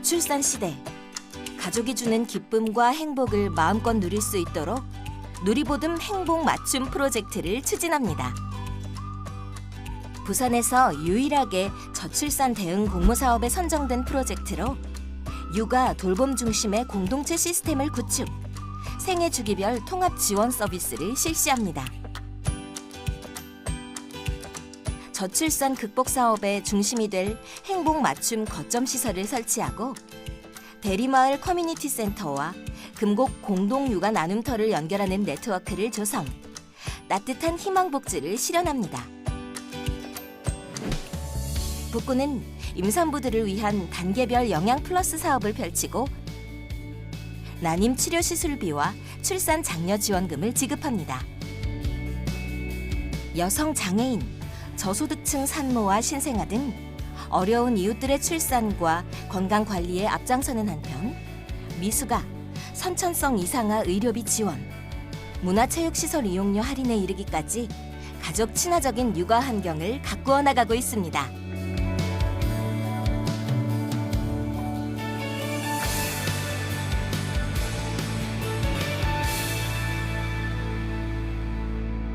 저출산 시대 가족이 주는 기쁨과 행복을 마음껏 누릴 수 있도록 누리보듬 행복 맞춤 프로젝트를 추진합니다. 부산에서 유일하게 저출산 대응 공모 사업에 선정된 프로젝트로 육아 돌봄 중심의 공동체 시스템을 구축, 생애 주기별 통합 지원 서비스를 실시합니다. 저출산 극복 사업의 중심이 될 행복 맞춤 거점 시설을 설치하고 대리마을 커뮤니티 센터와 금곡 공동 육아 나눔터를 연결하는 네트워크를 조성, 따뜻한 희망 복지를 실현합니다. 북구는 임산부들을 위한 단계별 영양 플러스 사업을 펼치고 난임 치료 시술비와 출산 장려 지원금을 지급합니다. 여성 장애인, 저소득층 산모와 신생아 등 어려운 이웃들의 출산과 건강 관리에 앞장서는 한편 미수가, 선천성 이상아 의료비 지원, 문화체육시설 이용료 할인에 이르기까지 가족 친화적인 육아 환경을 가꾸어 나가고 있습니다.